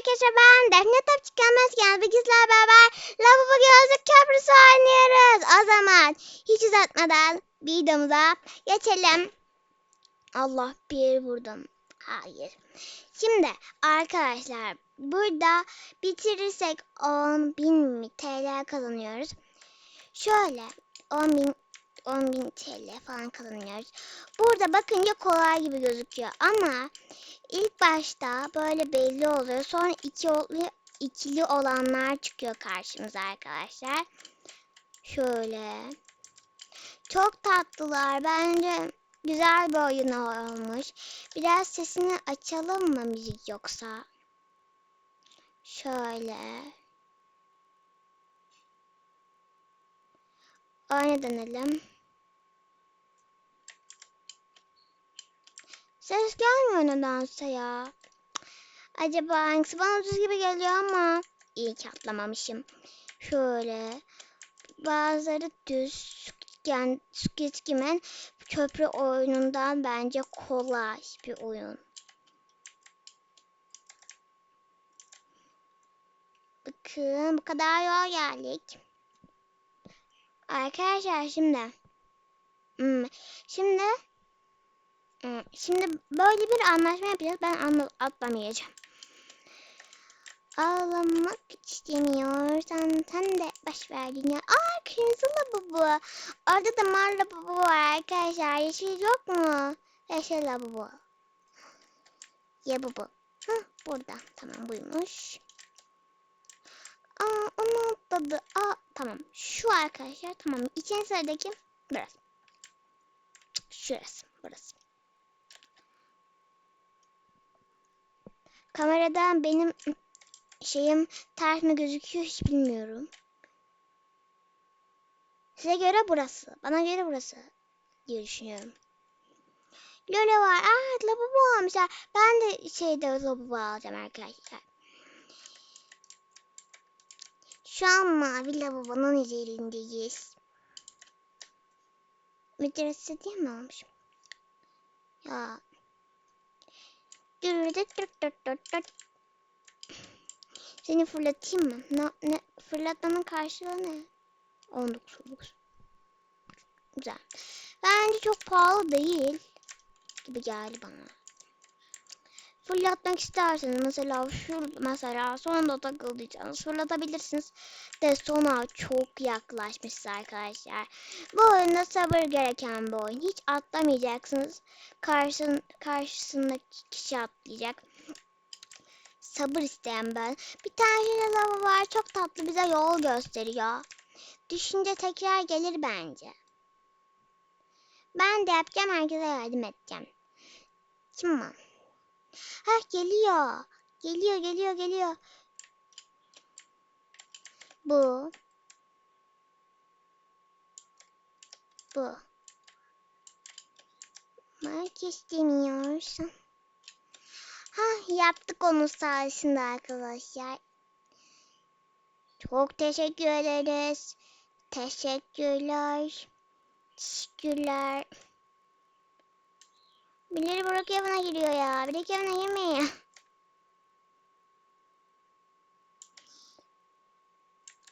arkadaşlar ben Defne Topçu Gelmezken Bilgisayar beraber Lavabo Gözlük Köprüsü oynuyoruz. O zaman hiç uzatmadan videomuza geçelim. Allah bir vurdum. Hayır. Şimdi arkadaşlar burada bitirirsek 10.000 TL kazanıyoruz. Şöyle 10.000 10.000 TL falan kazanıyoruz. Burada bakınca kolay gibi gözüküyor ama ilk başta böyle belli oluyor. Sonra iki oluyor, ikili olanlar çıkıyor karşımıza arkadaşlar. Şöyle. Çok tatlılar. Bence güzel bir oyun olmuş. Biraz sesini açalım mı müzik yoksa? Şöyle. Oyuna dönelim. Ses gelmiyor nedense ya. Acaba hangisi bana düz gibi geliyor ama iyi ki atlamamışım. Şöyle bazıları düz yani Squid Game'in köprü oyunundan bence kolay bir oyun. Bakın bu kadar yol geldik. Arkadaşlar şimdi hmm, şimdi şimdi böyle bir anlaşma yapacağız. Ben anla, atlamayacağım. Ağlamak istemiyorsan sen de baş verdin ya. Aa kırmızı lavabo. Orada da mor lavabo var arkadaşlar. Yeşil yok mu? Yeşil lavabo. Ya bu. Hah burada. Tamam buymuş. Aa onu atladı. Aa tamam. Şu arkadaşlar tamam. İkinci sıradaki burası. Şurası. Burası. Kameradan benim şeyim ters mi gözüküyor hiç bilmiyorum. Size göre burası. Bana göre burası diye düşünüyorum. Lole var. Aa lavabo almışlar. Ben de şeyde lavabo alacağım arkadaşlar. Şu an mavi lavabonun üzerindeyiz. Müdüresi diye mi almışım? Ya. Seni fırlatayım mı? Ne, ne, fırlatmanın karşılığı ne? 19 19. Güzel. Bence çok pahalı değil gibi geldi bana. Fırlatmak isterseniz mesela şu mesela sonunda takıldıysanız fırlatabilirsiniz. De sona çok yaklaşmışız arkadaşlar. Bu oyunda sabır gereken bir oyun. Hiç atlamayacaksınız. Karşın, karşısındaki kişi atlayacak. Sabır isteyen ben. Bir tane yine lava var. Çok tatlı bize yol gösteriyor. Düşünce tekrar gelir bence. Ben de yapacağım. Herkese yardım edeceğim. Tamam. Ha geliyor. Geliyor geliyor geliyor. Bu. Bu. Mark istemiyorsun. Ha yaptık onun sayesinde arkadaşlar. Çok teşekkür ederiz. Teşekkürler. Teşekkürler. Birileri Burak evine giriyor ya. Burak evine girmeyin.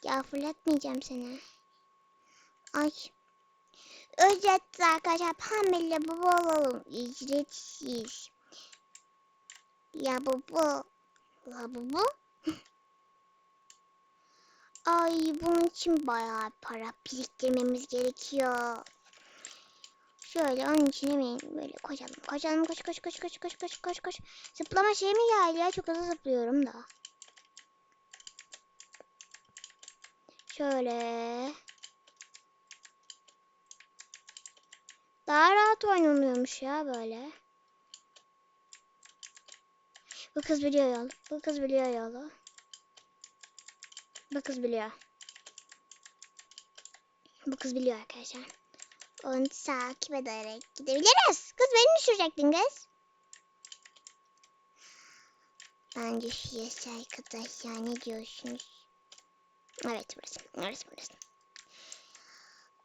Ya fırlatmayacağım seni. Ay. Ücretsiz arkadaşlar. Pembeli bu olalım. Ücretsiz. Ya bu bu. Ya bu. Ay bunun için bayağı para biriktirmemiz gerekiyor. Şöyle onun için hemen böyle koşalım. Koşalım koş koş koş koş koş koş koş koş. Zıplama şey mi geldi ya? Çok hızlı zıplıyorum da. Şöyle. Daha rahat oynanıyormuş ya böyle. Bu kız biliyor yolu. Bu kız biliyor yolu. Bu kız biliyor. Bu kız biliyor arkadaşlar. Onu takip ederek gidebiliriz. Kız beni düşürecektin kız. Şu yaş arkadaşlar ne diyorsunuz? Evet burası. Evet burası.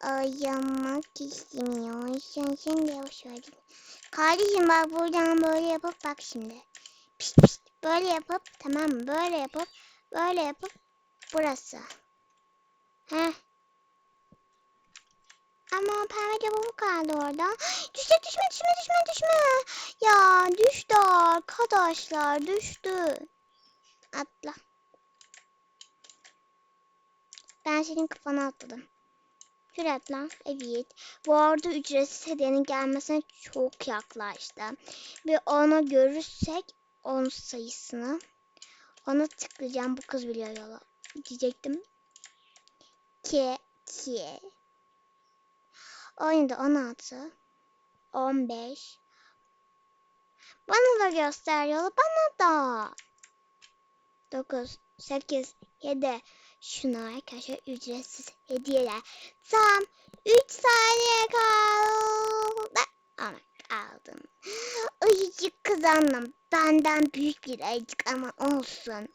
Ayamak istemiyor. Sen de hoş geldin. Kardeşim bak buradan böyle yapıp bak şimdi. Pişt pişt Böyle yapıp tamam? Böyle yapıp böyle yapıp burası. Heh. Ama pembe lavabo kaldı orada. Düşecek düşme düşme düşme düşme. Ya düştü arkadaşlar düştü. Atla. Ben senin kafana atladım. Atla. Evet. Bu arada ücretsiz hediyenin gelmesine çok yaklaştı. Ve ona görürsek onun sayısını ona tıklayacağım. Bu kız biliyor yolu. Diyecektim. Ki ki 17, 16, 15. Bana da göster yolu. Bana da. 9, 8, 7. Şunlar arkadaşlar ücretsiz hediyeler. Tam 3 saniye kaldı. Ama aldım. Ayıcık kazandım. Benden büyük bir ayıcık ama olsun.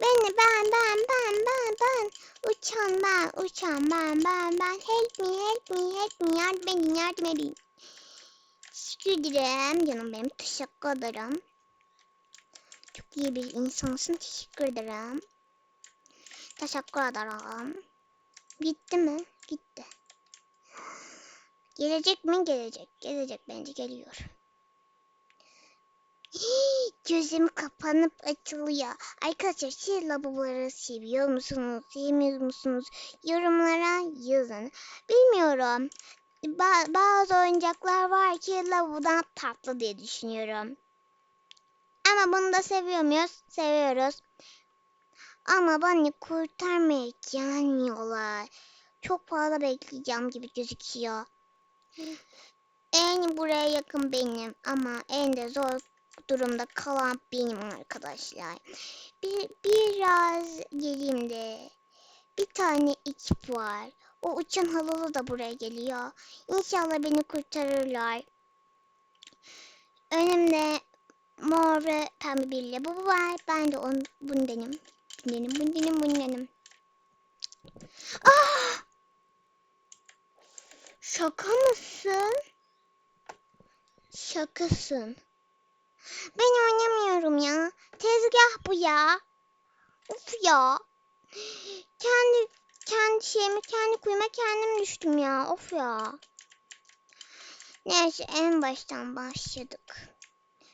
Beni ben ben ben ben ben uçan ben uçan ben ben ben help me help me help me yardım edin yardım edin. Teşekkür ederim canım benim teşekkür ederim. Çok iyi bir insansın teşekkür ederim. Teşekkür ederim. Gitti mi? Gitti. Gelecek mi? Gelecek. Gelecek bence geliyor. Gözüm kapanıp açılıyor. Arkadaşlar siz lavaboları seviyor musunuz? Sevmiyor musunuz? Yorumlara yazın. Bilmiyorum. Ba- bazı oyuncaklar var ki lavabodan tatlı diye düşünüyorum. Ama bunu da seviyor muyuz? Seviyoruz. Ama beni kurtarmaya gelmiyorlar. Çok fazla bekleyeceğim gibi gözüküyor. En buraya yakın benim ama en de zor durumda kalan benim arkadaşlar. Bir, biraz gelimde bir tane ekip var. O uçan halalı da buraya geliyor. İnşallah beni kurtarırlar. Önümde mor ve pembe bir lavabo var. Ben de onun bundenim. Bundenim, bundenim, bundenim. Ah! Şaka mısın? Şakasın. Ben oynamıyorum ya. Tezgah bu ya. Of ya. Kendi kendi şeyimi kendi kuyuma kendim düştüm ya. Of ya. Neyse en baştan başladık.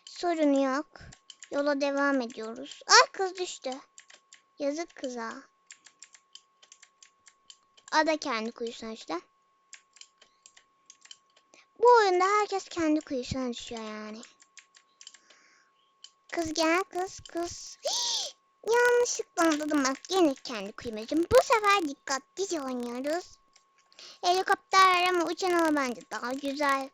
Sorun yok. Yola devam ediyoruz. Ay kız düştü. Yazık kıza. O da kendi kuyusuna işte. Bu oyunda herkes kendi kuyusuna düşüyor yani. Kız gel kız kız. Hii, yanlışlıkla atladım bak yine kendi kuyumacım. Bu sefer dikkatlice oynuyoruz. Helikopter ama uçan hava bence daha güzel.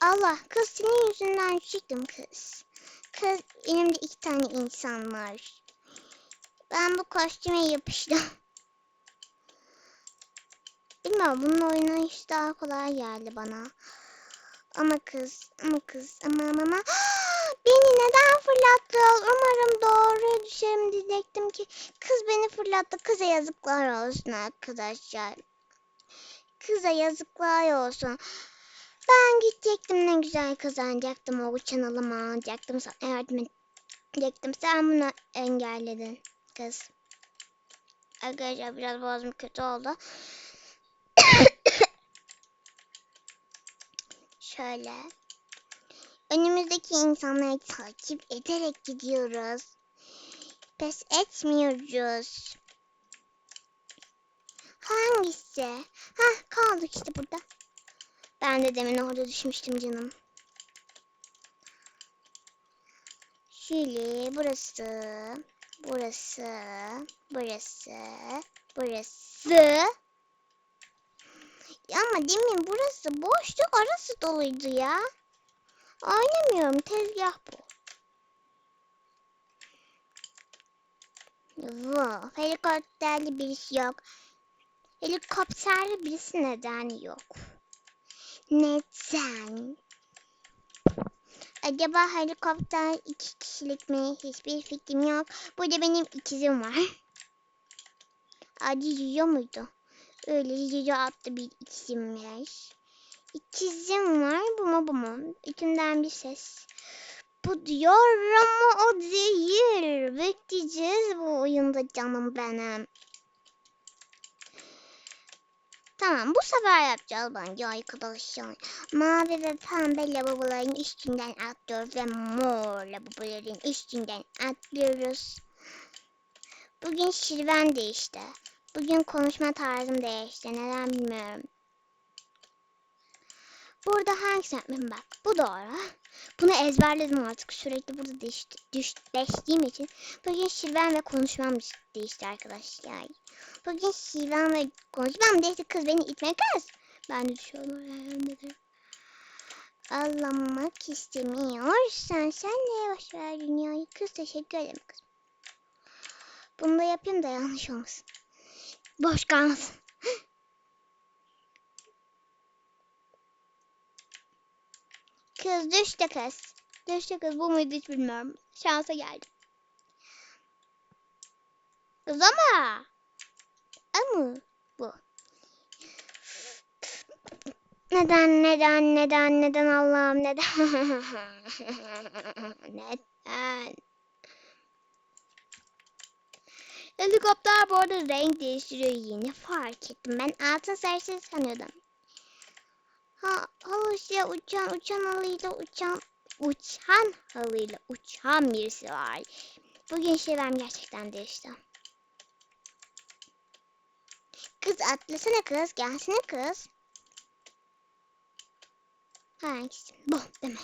Allah kız senin yüzünden düştüm kız. Kız elimde iki tane insan var. Ben bu kostüme yapıştım. Bilmiyorum bunun oynayışı daha kolay geldi bana. Ama kız, ama kız, ama ama ama. Beni neden fırlattı? Umarım doğru düşerim diyecektim ki. Kız beni fırlattı. Kıza yazıklar olsun arkadaşlar. Kıza yazıklar olsun. Ben gidecektim ne güzel kazanacaktım. O uçan alımı alacaktım. Sana yardım edecektim. Sen bunu engelledin kız. Arkadaşlar biraz boğazım kötü oldu. Şöyle. Önümüzdeki insanları takip ederek gidiyoruz. Pes etmiyoruz. Hangisi? Hah kaldık işte burada. Ben de demin orada düşmüştüm canım. Şöyle burası. Burası. Burası. Burası. Ama demin burası boştu, orası doluydu ya. Oynamıyorum, tezgah bu. Wow, helikopterli birisi yok. Helikopterli birisi neden yok? Neden? Acaba helikopter iki kişilik mi? Hiçbir fikrim yok. Burada benim ikizim var. Adi yiyor muydu? Öyle yiyor attı bir ikizim var. İkizim var bu mu bu mu? İçimden bir ses. bu diyorum ama o değil. Bekleyeceğiz bu oyunda canım benim. Tamam bu sefer yapacağız bence arkadaşlar. Mavi ve pembe lavaboların üstünden atlıyoruz ve mor lavaboların üstünden atlıyoruz. Bugün şirven değişti. Bugün konuşma tarzım değişti. Neden bilmiyorum. Burada hangisini yapmayayım bak. Bu doğru. Bunu ezberledim artık. Sürekli burada değiş, düş, değiştiğim için. Bugün şirven ve konuşmam değişti arkadaşlar. Bugün şirven ve konuşmam değişti. Kız beni itme kız. Ben de düşüyorum. Ağlamak istemiyorsan sen de yavaş ver dünyayı. Kız teşekkür ederim kız. Bunu da yapayım da yanlış olmasın. Boş kalmasın. Kız düştü kız. Düştü kız. Bu muydu hiç bilmiyorum. Şansa geldim. Kız ama. Ama bu. Neden neden neden neden Allah'ım neden? neden? Helikopter bu arada renk değiştiriyor yeni fark ettim. Ben altın sarısı sanıyordum. Ha, halıyla uçan, uçan halıyla uçan, uçan halıyla uçan birisi var. Bugün şeylerim gerçekten değişti. Kız atlasana kız, gelsene kız. Hangisi? Bu değil mi?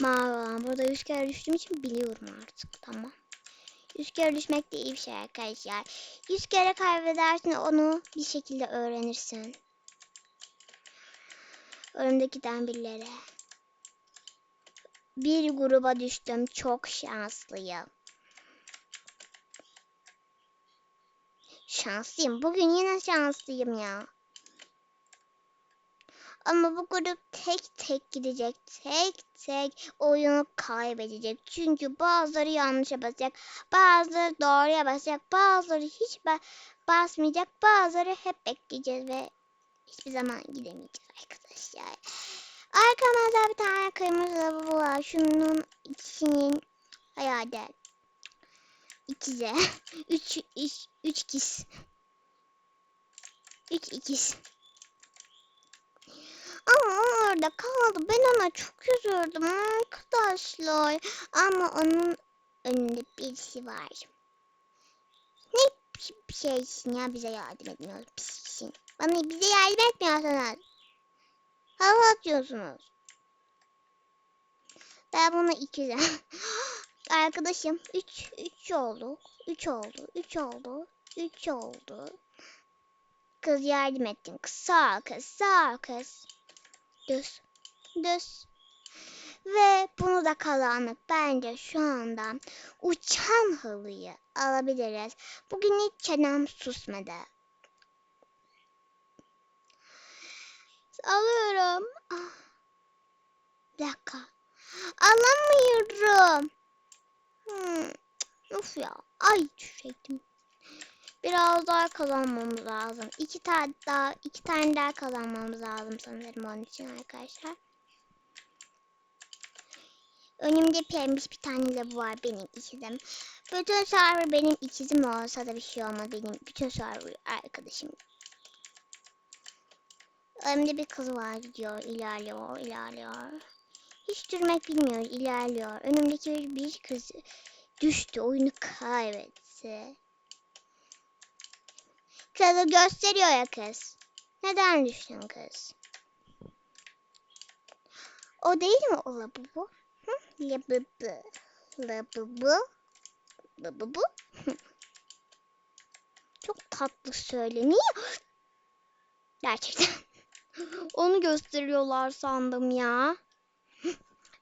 Mavi. Burada yüz kere düştüğüm için biliyorum artık. Tamam. Yüz kere düşmek de iyi bir şey arkadaşlar. Yüz kere kaybedersin onu bir şekilde öğrenirsin. Önümdeki birileri. Bir gruba düştüm. Çok şanslıyım. Şanslıyım. Bugün yine şanslıyım ya. Ama bu grup tek tek gidecek. Tek tek oyunu kaybedecek. Çünkü bazıları yanlışa basacak. Bazıları doğruya basacak. Bazıları hiç ba basmayacak. Bazıları hep bekleyeceğiz ve hiçbir zaman gidemeyeceğiz arkadaşlar. Arkamızda bir tane kırmızı lavabo var. Şunun ikisinin herhalde ikize. üç, üç, üç ikiz. Üç ikiz. Ama orada kaldı. Ben ona çok üzüldüm arkadaşlar. Ama onun önünde birisi var. Ne bir şeysin ya bize yardım etmiyor pissin. Bana bize yardım etmiyorsunuz. Hava atıyorsunuz. Ben bunu iki Arkadaşım 3 3 oldu. 3 oldu. 3 oldu. 3 oldu. Kız yardım ettin. Kız sağ kız. Sağ kız. Düz. Düz. Ve bunu da kazandık. Bence şu anda uçan halıyı alabiliriz. Bugün hiç çenem susmadı. Alıyorum. Ah. Bir dakika. Alamıyorum. Hmm. Of ya. Ay düşecektim. Biraz daha kazanmamız lazım. İki tane daha, iki tane daha kazanmamız lazım sanırım onun için arkadaşlar. Önümde pembiş bir tane de var benim ikizim. Bütün server benim ikizim olsa da bir şey olmaz benim bütün server arkadaşım. Önümde bir kız var gidiyor ilerliyor ilerliyor. Hiç durmak bilmiyor ilerliyor. Önümdeki bir kız düştü oyunu kaybetti. Kızı gösteriyor ya kız. Neden düştün kız? O değil mi o labubu? Hı? Labubu. Labubu. Labubu. Çok tatlı söyleniyor. Gerçekten. Onu gösteriyorlar sandım ya.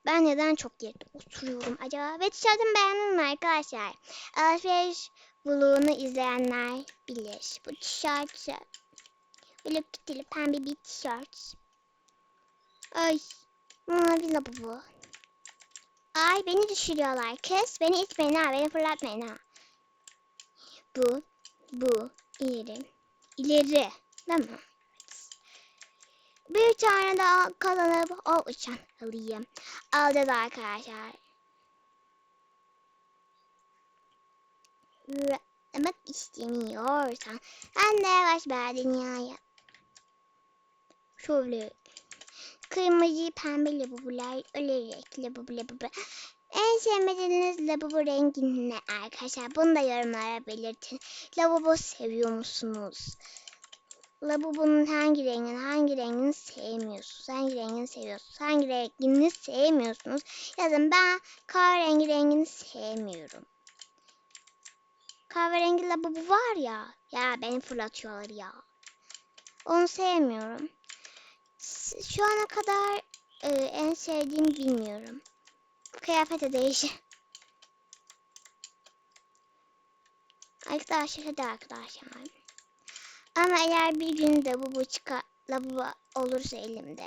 Ben neden çok yerde oturuyorum acaba? Ve tişörtümü beğendiniz mi arkadaşlar? Alışveriş vlogunu izleyenler bilir. Bu tişört Hello Kitty'li pembe bir tişört. Ay mavi bu. Ay beni düşürüyorlar. Kız beni itmeyin ha. Beni fırlatmayın ha. Bu. Bu. ileri. İleri. Değil mi? bir tane daha kazanıp o uçan alayım. Alacağız arkadaşlar. Üretmek istemiyorsan sen de yavaş ver dünyaya. Şöyle kırmızı pembe labubular ölerek labubu labubu. En sevmediğiniz lavabo rengi ne arkadaşlar? Bunu da yorumlara belirtin. Lavabo seviyor musunuz? Lavabonun hangi rengini, hangi rengini sevmiyorsunuz? Hangi rengini seviyorsunuz? Hangi rengini sevmiyorsunuz? Yazın ben kahverengi rengini sevmiyorum. Kahverengi lavabo var ya. Ya beni fırlatıyorlar ya. Onu sevmiyorum. Şu ana kadar e, en sevdiğim bilmiyorum. Kıyafete değişir. Arkadaşlar hadi arkadaşlar. Ama eğer bir gün de bu çıkar, lavabo olursa elimde.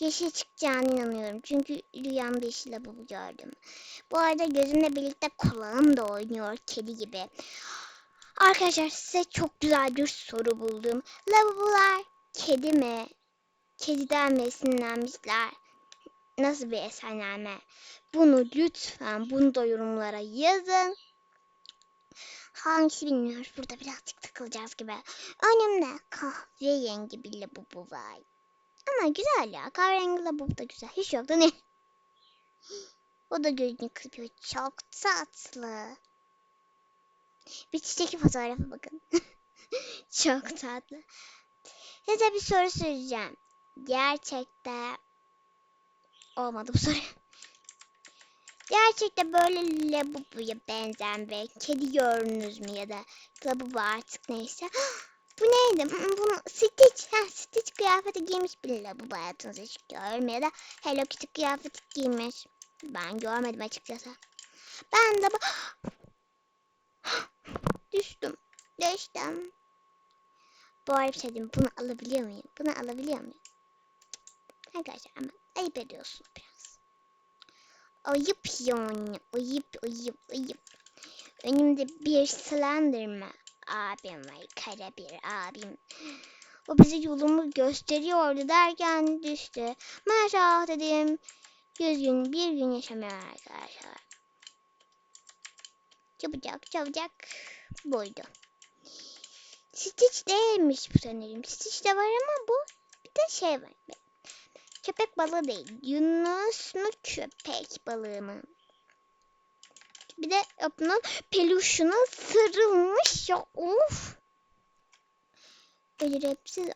Yeşil çıkacağına inanıyorum. Çünkü rüyamda yeşil lavabo gördüm. Bu arada gözümle birlikte kulağım da oynuyor kedi gibi. Arkadaşlar size çok güzel bir soru buldum. Lavabolar kedi mi? Kediden mi esinlenmişler? Nasıl bir esinlenme? Bunu lütfen bunu da yorumlara yazın. Hangisi bilmiyoruz. Burada birazcık takılacağız gibi. Önümde kahverengi bir lavabo var. Ama güzel ya. Kahverengi lavabo da güzel. Hiç yok da ne? O da gözünü kırpıyor. Çok tatlı. Bir çiçek fotoğrafa bakın. Çok tatlı. Size bir soru soracağım. Gerçekte olmadı bu soru. Gerçekte böyle labubuya benzeyen bir kedi gördünüz mü ya da labubu artık neyse. Bu neydi? Hmm, Bunu Stitch, ha, Stitch kıyafeti giymiş bir labubu hayatınızda hiç görmüyor ya da Hello Kitty kıyafeti giymiş. Ben görmedim açıkçası. Ben de bu... Düştüm. Düştüm. Bu arada bir şey. Bunu alabiliyor muyum? Bunu alabiliyor muyum? Arkadaşlar ama ayıp ediyorsun biraz. Ayıp yani. Ayıp ayıp ayıp. Önümde bir Slenderman abim var. Kara bir abim. O bize yolumu gösteriyordu derken düştü. Maşallah dedim. Yüz gün bir gün yaşamıyor arkadaşlar. Çabucak çabucak buydu. Stitch değilmiş bu sanırım. Stitch de var ama bu bir de şey var. Köpek balığı değil. Yunus mu köpek balığı mı? Bir de bunun peluşuna sarılmış ya. Of. Hepsi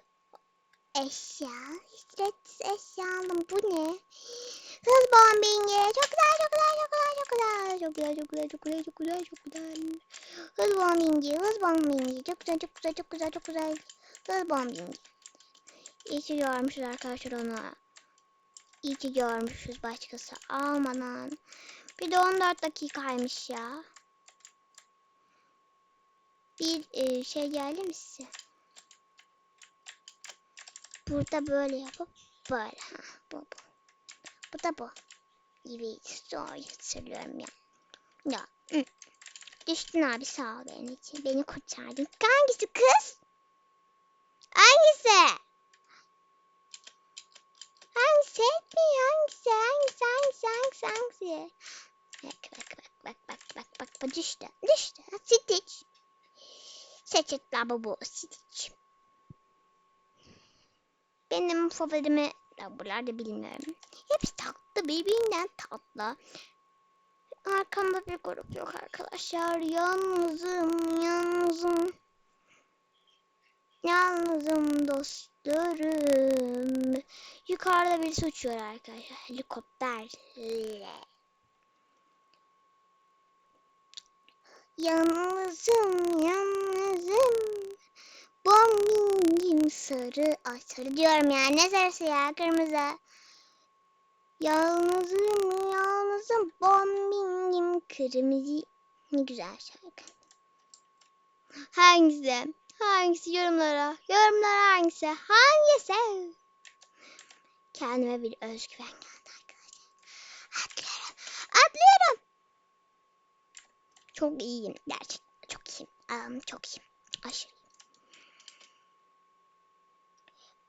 eşya. Ücretsiz eşya aldım. Bu ne? Hız bombingi. Çok güzel, çok güzel, çok güzel, çok güzel. Çok güzel, çok güzel, çok güzel, çok güzel, çok güzel. Hız bombingi, hız bombingi. Çok güzel, çok güzel, çok güzel, çok güzel. Hız bombingi. İyi ki görmüşüz arkadaşlar onu. İyi ki görmüşüz başkası almadan. Bir de 14 dakikaymış ya. Bir e, şey geldi mi size? Burada böyle yapıp böyle. Ha, bu bu. Bu da bu. Evet, doğru hatırlıyorum ya. Ya, hı. Düştün abi sağ ol benim için. Beni kurtardın. Hangisi kız? Hangisi? Hangisi? Hangisi? Hangisi? Hangisi? Hangisi? Hangisi? Bak bak bak bak bak bak bak bak düştü. Düştü. Stitch. Seçetler bu bu. Stitch. Benim favorimi bunlar da bilmiyorum. Hepsi tatlı birbirinden tatlı. Arkamda bir grup yok arkadaşlar. Yalnızım, yalnızım. Yalnızım dostlarım. Yukarıda birisi uçuyor arkadaşlar. Helikopterle. Yalnızım, yalnızım. Bombingim sarı. Ay sarı diyorum ya. Ne sarısı ya? Kırmızı. Yalnızım, yalnızım. Bombingim kırmızı. Ne güzel şarkı. Hangisi? Hangisi yorumlara? Yorumlara hangisi? Hangisi? Kendime bir özgüven geldi arkadaşlar. Atlıyorum. Atlıyorum. Çok iyiyim. Gerçekten çok iyiyim. Um, çok iyiyim. Aşırı.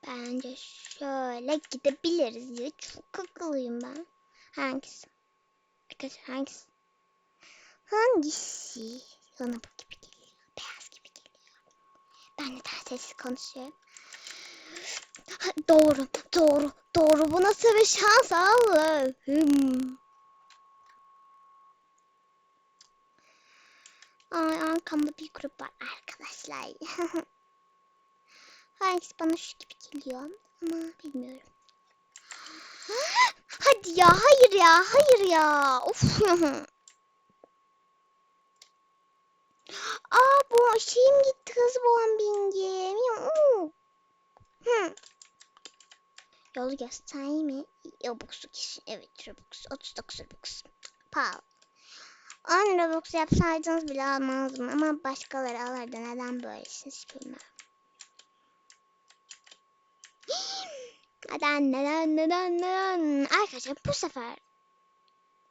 Bence şöyle gidebiliriz ya. Çok akıllıyım ben. Hangisi? Arkadaşlar hangisi? Hangisi? Sana bu gibi geliyor. Beyaz gibi geliyor. Ben neden sessiz konuşuyorum? Doğru, doğru, doğru. Bu nasıl bir şans Allah'ım. Ay, arkamda bir grup var arkadaşlar. Hangisi bana şu gibi geliyor ama bilmiyorum. Hadi ya, hayır ya, hayır ya. Of. Aa bu şeyim gitti hız bombingim. Hı. Yolu göstereyim mi? Robux'u kesin. Evet Robux. 39 Robux. Pahalı. 10 Robux yapsaydınız bile almazdım ama başkaları alırdı. Neden böylesiniz bilmem. Neden neden neden neden? Arkadaşlar bu sefer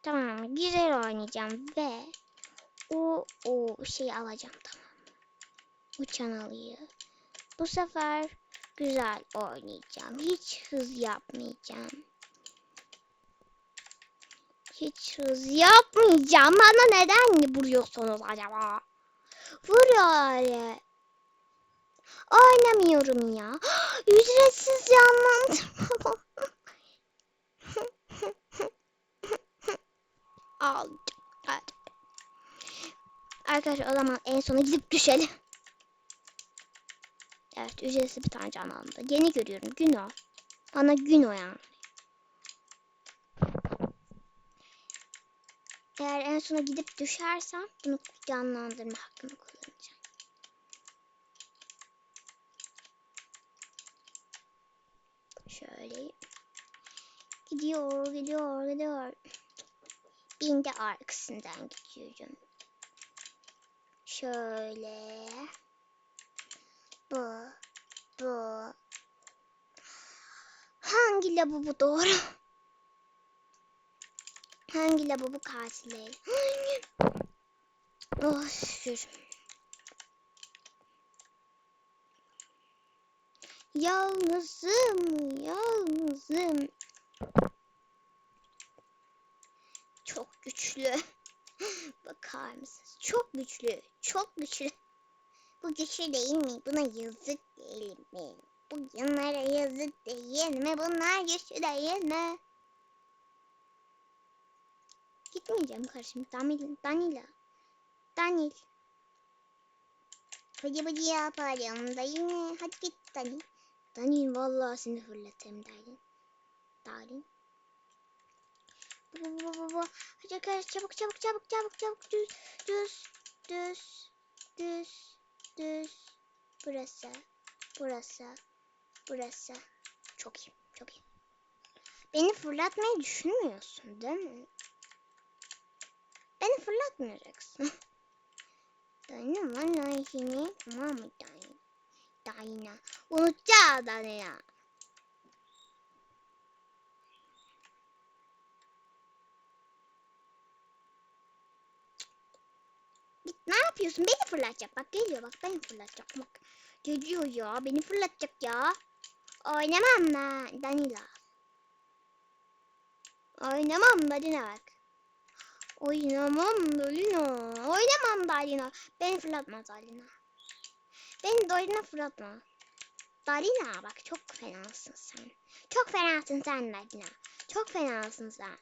tamam güzel oynayacağım ve o o şeyi alacağım tamam? Uçan alıyı. Bu sefer güzel oynayacağım. Hiç hız yapmayacağım. Hiç hız yapmayacağım. Bana neden vuruyorsunuz acaba? Vuruyor. Oynamıyorum ya. Ücretsiz canlandırma. Aldım. Arkadaşlar o zaman en sona gidip düşelim. Evet ücretsiz bir tane canlandı. Yeni görüyorum. Gün o. Bana gün o yani. Eğer en sona gidip düşersem bunu canlandırma hakkını kullanacağım. Şöyle. Gidiyor, gidiyor, gidiyor. Ben de arkasından gidiyorum. Şöyle. Bu. Bu. Hangi labubu doğru? Hangi labubu katil değil? oh şükür. Yalnızım, yalnızım. Çok güçlü. Bakar mısınız? Çok güçlü, çok güçlü. Bu güçlü değil mi? Buna yazık değil mi? Bu bunlara yazık değil mi? Bunlar güçlü değil mi? Gitmeyeceğim karşım. Danil, Danila. Danil. Hadi hadi yapalım dayı. Hadi git Danil. Danil vallahi seni fırlatırım Danil. Danil. Bu bu bu bu bu. Hadi arkadaşlar çabuk çabuk çabuk çabuk çabuk düz düz düz düz düz. Burası. Burası. Burası. Çok iyi. Çok iyi. Beni fırlatmayı düşünmüyorsun değil mi? Beni fırlatmayacaksın. Dayına bana işini tamam mı dayına? Dayına. Unutacağız dayına. Ne yapıyorsun? Beni fırlatacak. Bak geliyor bak beni fırlatacak. Bak. Geliyor ya. Beni fırlatacak ya. Oynamam ben. Danila. Oynamam Danila bak. Oynamam Dalina. Oynamam Dalina. Beni fırlatma Dalina. Beni Dalina fırlatma. Dalina bak çok fenasın sen. Çok fenasın sen Dalina. Çok fenasın sen.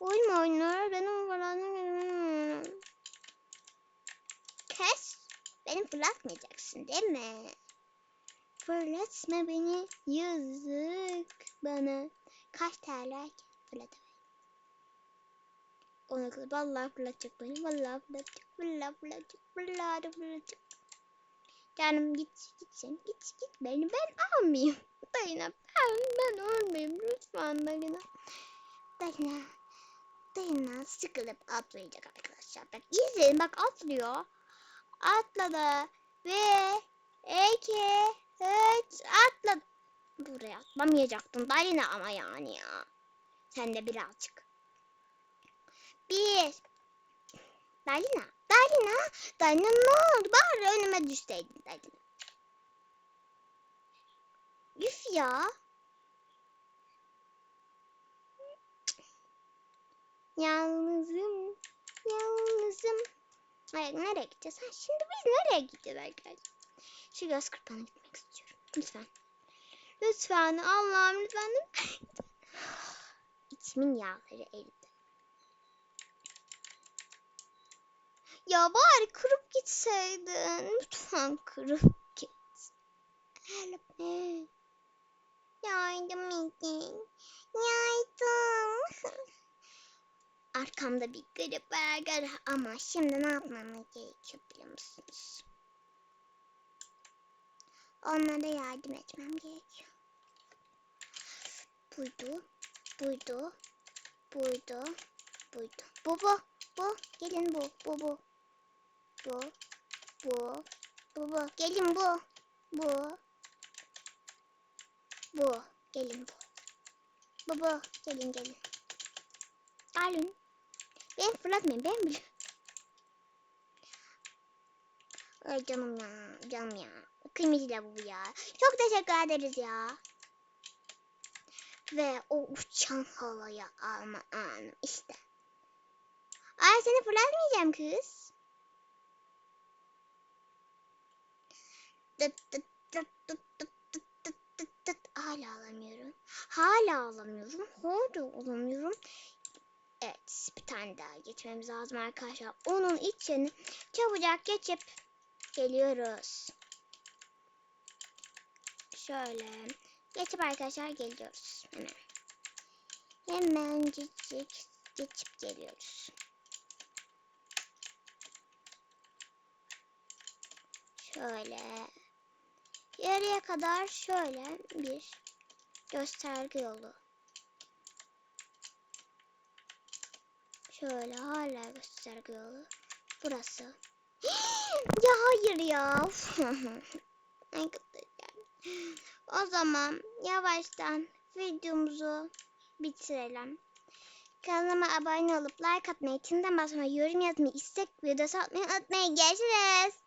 Oyun oynar benim fırlatma. Beni fırlatmayacaksın değil mi? Fırlatma beni. Yazık bana. Kaç TL fırlat. Ona kadar vallahi fırlatacak beni. Vallahi fırlatacak. Vallahi fırlatacak. Vallahi fırlatacak. Canım git git sen. Git git beni ben almayayım. Dayına ben ben olmayayım lütfen Dayına. Dayına. Dayına sıkılıp atlayacak arkadaşlar. Bak izleyin bak atlıyor. Atladı. Ve iki üç atladı. Buraya atlamayacaktın Dayına ama yani ya. Sen de birazcık. Bir. Dalina. Dalina. Dalina ne oldu? Bari önüme düşseydin Dalina. Üf ya. Yalnızım. Yalnızım. Hayır nereye gideceğiz? Ha, şimdi biz nereye gideceğiz arkadaşlar? Şu göz kırpana gitmek istiyorum. Lütfen. Lütfen Allah'ım lütfen. İçimin yağları eridi. Ya bari kırıp gitseydin. Lütfen kırıp git. Help me. Yardım edin. Yardım. Arkamda bir grip var ama şimdi ne yapmamız gerekiyor biliyor musunuz? Onlara yardım etmem gerekiyor. Buydu, buydu, buydu, buydu. Bu bu, bu, gelin bu, bu bu. Bu, bu, bu bu, gelin bu, bu. Bu, gelin bu. Bu bu, gelin gelin. Gelin. Ben fırlatmayın ben bile. Ay canım ya canım ya. Kıymetli bu ya. Çok teşekkür ederiz ya. Ve o uçan havaya alma anım işte. Ay seni fırlatmayacağım kız. Tıt tıt tıt tıt tıt tıt tıt tıt tıt. Hala alamıyorum. Hala alamıyorum. Hala alamıyorum. Evet bir tane daha geçmemiz lazım arkadaşlar. Onun için çabucak geçip geliyoruz. Şöyle geçip arkadaşlar geliyoruz. Hemen. Hemencik geçip geliyoruz. Şöyle yarıya kadar şöyle bir gösterge yolu. Şöyle hala gösterge. Burası. ya hayır ya. O zaman yavaştan videomuzu bitirelim. Kanalıma abone olup like atmayı, çimden basmayı, yorum yazmayı, istek videosu atmayı unutmayın. Görüşürüz.